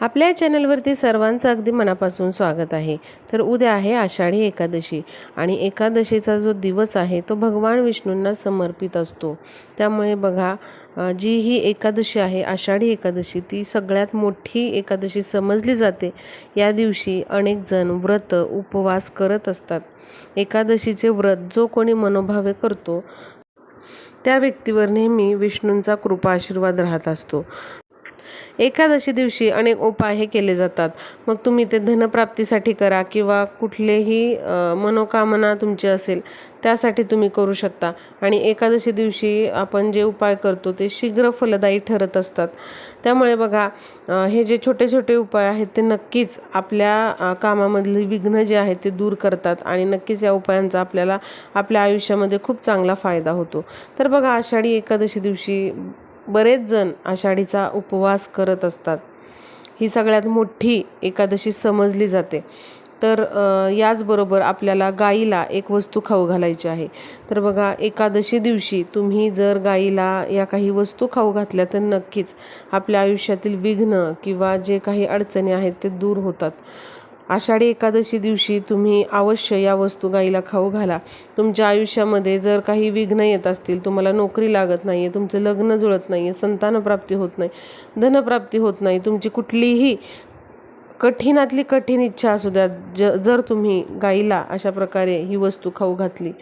आपल्या चॅनलवरती सर्वांचं अगदी मनापासून स्वागत आहे. तर उद्या आहे आषाढी एकादशी आणि एकादशीचा जो दिवस आहे तो भगवान विष्णूंना समर्पित असतो. त्यामुळे बघा जी ही एकादशी आहे आषाढी एकादशी ती सगळ्यात मोठी एकादशी समजली जाते. या दिवशी अनेक जण व्रत उपवास करत असतात. एकादशीचे व्रत जो कोणी मनोभावे करतो त्या व्यक्तीवर नेहमी विष्णूंचा कृपा आशीर्वाद राहत असतो. एकादशी दिवशी अनेक उपाय हे केले जातात. मग तुम्ही ते धनप्राप्तीसाठी करा किंवा कुठलेही मनोकामना तुमची असेल त्यासाठी तुम्ही करू शकता. आणि एकादशी दिवशी आपण जे उपाय करतो ते शीघ्र फलदायी ठरत असतात. त्यामुळे बघा हे जे छोटे छोटे उपाय आहेत ते नक्कीच आपल्या कामामधली विघ्न जे आहेत ते दूर करतात आणि नक्कीच या उपायांचा आपल्याला आपल्या आयुष्यामध्ये खूप चांगला फायदा होतो. तर बघा आषाढी एकादशी दिवशी बरेच जण आषाढीचा उपवास करत असतात. ही सगळ्यात मोठी एकादशी समजली जाते. तर याचबरोबर आपल्याला गाईला एक वस्तू खाऊ घालायची आहे. तर बघा एकादशी दिवशी तुम्ही जर गाईला या काही वस्तू खाऊ घातल्या तर नक्कीच आपल्या आयुष्यातील विघ्न किंवा जे काही अडचणी आहेत ते दूर होतात. आषाढी एकादशी दिवशी तुम्ही अवश्य या वस्तू गाईला खाऊ घाला. तुमच्या आयुष्यामध्ये जर काही विघ्न येत असतील तुम्हाला नोकरी लागत नाही आहे तुमचं लग्न जुळत नाही आहे संतानप्राप्ती होत नाही धनप्राप्ती होत नाही तुमची कुठलीही कठीणातली कठीण इच्छा असू द्या ज जर तुम्ही गाईला अशा प्रकारे ही वस्तू खाऊ घातली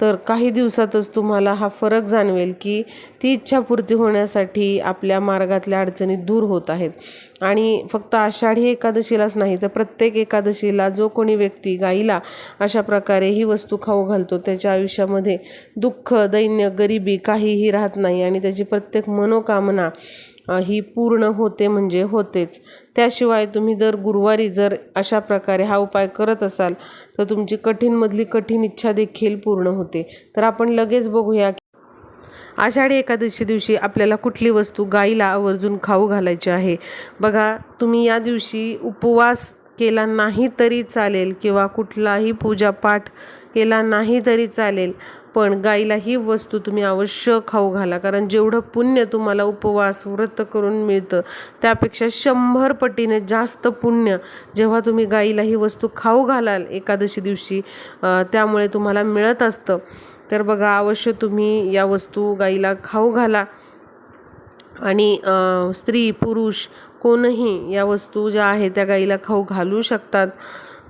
तर काही दिवसातच तुम्हाला हा फरक जाणवेल की ती इच्छापूर्ती होण्यासाठी आपल्या मार्गातल्या अडचणी दूर होत आहेत. आणि फक्त आषाढी एकादशीलाच नाही तर प्रत्येक एकादशीला जो कोणी व्यक्ती गाईला अशा प्रकारे ही वस्तू खाऊ घालतो त्याच्या आयुष्यामध्ये दुःख दैन्य गरिबी काहीही राहत नाही आणि त्याची प्रत्येक मनोकामना ही पूर्ण होते म्हणजे होतेच. त्याशिवाय तुम्ही दर गुरुवारी जर अशा प्रकारे हा उपाय करत असाल तर तुमची कठीणमधली कठीण इच्छा देखील पूर्ण होते. तर आपण लगेच बघूया आषाढी एकादशी दिवशी आपल्याला कुठली वस्तू गाईला आवर्जून खाऊ घालायची आहे? बघा तुम्ही या दिवशी उपवास केला नाही तरी चालेल किंवा कुठलाही पूजापाठ केला नाही तरी चालेल. पण गाईला ही वस्तू तुम्ही अवश्य खाऊ घाला. कारण जेवढं पुण्य तुम्हाला उपवास व्रत करून मिळतं त्यापेक्षा शंभर पटीने जास्त पुण्य जेव्हा तुम्ही गाईला ही वस्तू खाऊ घालाल एकादशी दिवशी त्यामुळे तुम्हाला मिळत असतं. तर बघा अवश्य तुम्ही या वस्तू गाईला खाऊ घाला. आणि स्त्री पुरुष कोणही या वस्तू ज्या आहेत त्या गाईला खाऊ घालू शकतात.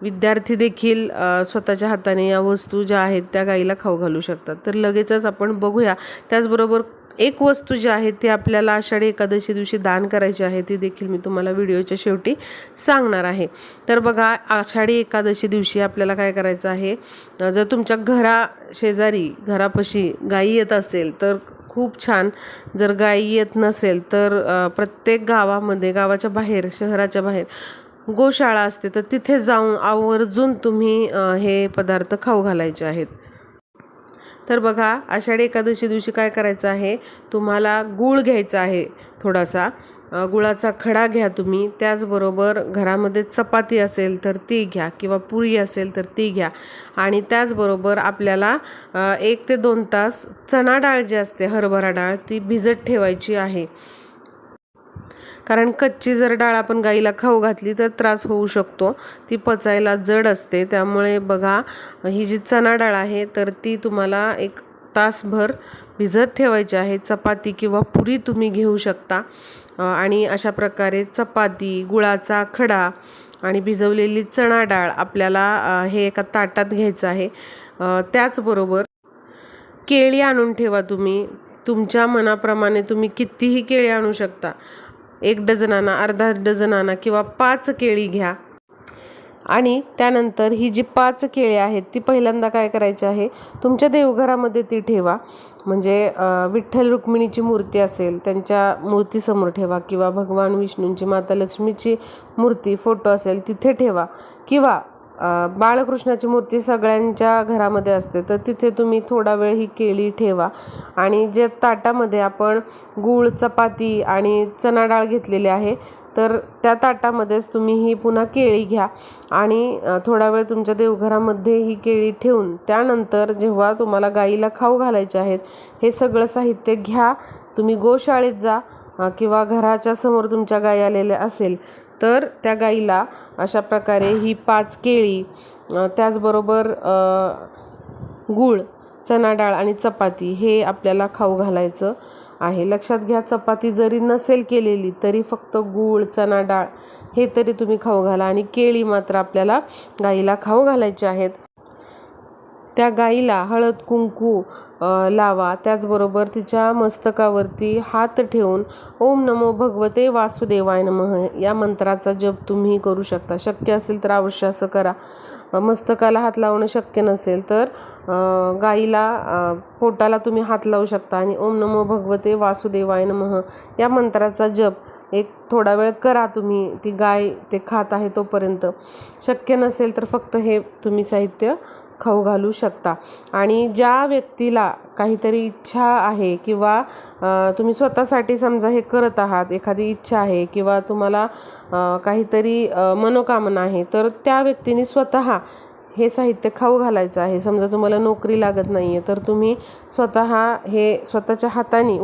विद्यार्थी देखील स्वतःच्या हाताने या वस्तू ज्या आहेत त्या गाईला खाऊ घालू शकतात. तर लगेचच आपण बघूया. त्याचबरोबर एक वस्तू जी आहे ती आपल्याला आषाढी एकादशी दिवशी दान करायची आहे ती देखील मी तुम्हाला व्हिडिओच्या शेवटी सांगणार आहे. तर बघा आषाढी एकादशी दिवशी आपल्याला काय करायचं आहे? जर तुमच्या घरा शेजारी घरापाशी गाई येत असेल तर खूप छान. जर गाई येत नसेल तर प्रत्येक गावामध्ये गावाच्या बाहेर शहराच्या बाहेर गोशाळा असते. तर तिथे जाऊन आवर्जून तुम्ही हे पदार्थ खाऊ घालायचे आहेत. तर बघा आषाढी एकादशी दिवशी काय करायचं आहे? तुम्हाला गूळ घ्यायचा आहे थोडासा. गुळाचा खडा घ्या तुम्ही. त्याचबरोबर घरामध्ये चपाती असेल तर ती घ्या किंवा पुरी असेल तर ती घ्या. आणि त्याचबरोबर आपल्याला एक ते दोन तास चणा डाळ जी असते हरभरा डाळ ती भिजत ठेवायची आहे. कारण कच्ची जर डाळ आपण गाईला खाऊ घातली तर त्रास होऊ शकतो. ती पचायला जड असते. त्यामुळे बघा ही जी चणा डाळ आहे तर ती तुम्हाला एक तासभर भिजत ठेवायची आहे. चपाती किंवा पुरी तुम्ही घेऊ शकता. आणि अशा प्रकारे चपाती गुळाचा खडा आणि भिजवलेली चणा डाळ आपल्याला हे एका ताटात घ्यायचं आहे. त्याचबरोबर केळी आणून ठेवा तुम्ही. तुमच्या मनाप्रमाणे तुम्ही कितीही केळी आणू शकता. एक डझन आणा अर्धा डझन आणा किंवा पाच केळी घ्या. आणि त्यानंतर ही जी पाच केळी आहेत ती पहिल्यांदा काय करायची आहे तुमच्या देवघरामध्ये ती ठेवा. म्हणजे विठ्ठल रुक्मिणीची मूर्ती असेल त्यांच्या मूर्तीसमोर ठेवा किंवा भगवान विष्णूंची माता लक्ष्मीची मूर्ती फोटो असेल तिथे ठेवा. किंवा बाळकृष्णाची मूर्ती सगळ्यांच्या घरामध्ये असते तर तिथे तुम्ही थोडा वेळ ही केळी ठेवा. आणि जे ताटामध्ये आपण गूळ चपाती आणि चणा डाळ घेतलेली आहे तर त्या ताटामध्येच तुम्ही ही पुन्हा केळी घ्या. आणि थोडा वेळ तुमच्या देवघरामध्ये ही केळी ठेवून त्यानंतर जेव्हा तुम्हाला गाईला खाऊ घालायचे आहेत हे सगळं साहित्य घ्या. तुम्ही गोशाळेत जा किंवा घराच्या समोर तुमच्या गाई आलेल्या असेल तर त्या गाईला अशा प्रकारे ही पाच केळी त्याचबरोबर गूळ चणा डाळ आणि चपाती हे आपल्याला खाऊ घालायचं आहे. लक्षात घ्या चपाती जरी नसेल केलेली तरी फक्त गूळ चणा डाळ हे तरी तुम्ही खाऊ घाला आणि केळी मात्र आपल्याला गाईला खाऊ घालायचे आहेत. त्या गाईला हळद कुंकू लावा. त्याचबरोबर तिच्या मस्तकावरती हात ठेवून ओम नमो भगवते वासुदेवाय नमः या मंत्राचा जप तुम्ही करू शकता. शक्य असेल तर अवश्य असं करा. मस्तकाला हात लावणं शक्य नसेल तर गाईला पोटाला तुम्ही हात लावू शकता आणि ओम नमो भगवते वासुदेवाय नमः या मंत्राचा जप एक थोडा वेळ करा तुम्ही. ती गाय ते खात आहे तोपर्यंत. शक्य नसेल तर फक्त हे तुम्ही साहित्य खाऊ घालू शकता. आणि ज्या व्यक्तीला काहीतरी इच्छा आहे किंवा तुम्ही स्वतःसाठी समजा हे करत आहात एखादी इच्छा आहे किंवा तुम्हाला काहीतरी मनोकामना आहे तर त्या व्यक्तीने स्वतः हे साहित्य खाऊ घालायचं आहे. समजा तुम्हाला नोकरी लागत नाही आहे तर तुम्ही स्वतः हे स्वतःच्या हाताने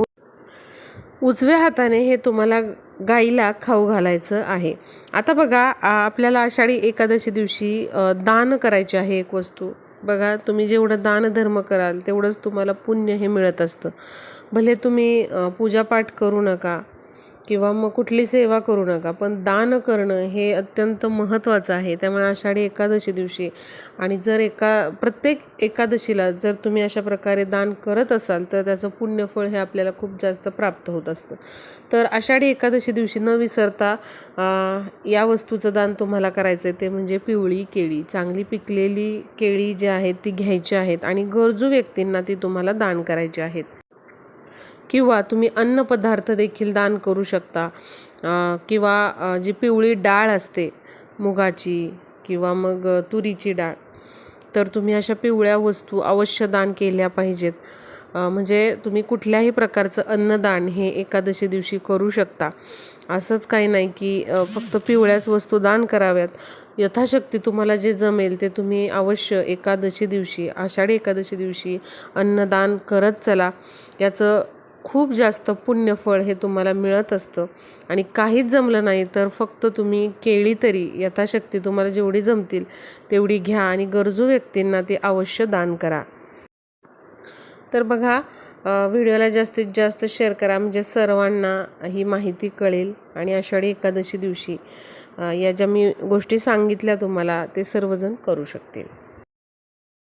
उजव्या हाताने हे तुम्हाला गाईला खाऊ घालायचं आहे. आता बघा आपल्याला आषाढी एकादशी दिवशी दान करायचे आहे एक वस्तू. बघा तुम्ही जेवढं दानधर्म कराल तेवढंच तुम्हाला पुण्य हे मिळत असतं. भले तुम्ही पूजापाठ करू नका किंवा मग कुठली सेवा करू नका पण दान करणं हे अत्यंत महत्त्वाचं आहे. त्यामुळे आषाढी एकादशी दिवशी आणि जर एका प्रत्येक एकादशीला जर तुम्ही अशा प्रकारे दान करत असाल तर त्याचं पुण्यफळ हे आपल्याला खूप जास्त प्राप्त होत असतं. तर आषाढी एकादशी दिवशी न विसरता या वस्तूचं दान तुम्हाला करायचं आहे ते म्हणजे पिवळी केळी. चांगली पिकलेली केळी जी आहेत ती घ्यायची आहेत आणि गरजू व्यक्तींना ती तुम्हाला दान करायची आहेत. किंवा तुम्ही अन्नपदार्थ देखील दान करू शकता. किंवा जी पिवळी डाळ असते मुगाची किंवा मग तुरीची डाळ तर तुम्ही अशा पिवळ्या वस्तू अवश्य दान केल्या पाहिजेत. म्हणजे तुम्ही कुठल्याही प्रकारचं अन्नदान हे एकादशी दिवशी करू शकता. असंच काही नाही की फक्त पिवळ्याच वस्तू दान कराव्यात. यथाशक्ती तुम्हाला जे जमेल ते तुम्ही अवश्य एकादशी दिवशी आषाढी एकादशी दिवशी अन्नदान करत चला. याचं खूप जास्त पुण्यफळ हे तुम्हाला मिळत असतं. आणि काहीच जमलं नाही तर फक्त तुम्ही केळी तरी यथाशक्ती तुम्हाला जेवढी जमतील तेवढी घ्या आणि गरजू व्यक्तींना ती अवश्य दान करा. तर बघा व्हिडिओला जास्तीत जास्त शेअर करा म्हणजे सर्वांना ही माहिती कळेल. आणि आषाढी एकादशी दिवशी या ज्या मी गोष्टी सांगितल्या तुम्हाला ते सर्वजण करू शकतील.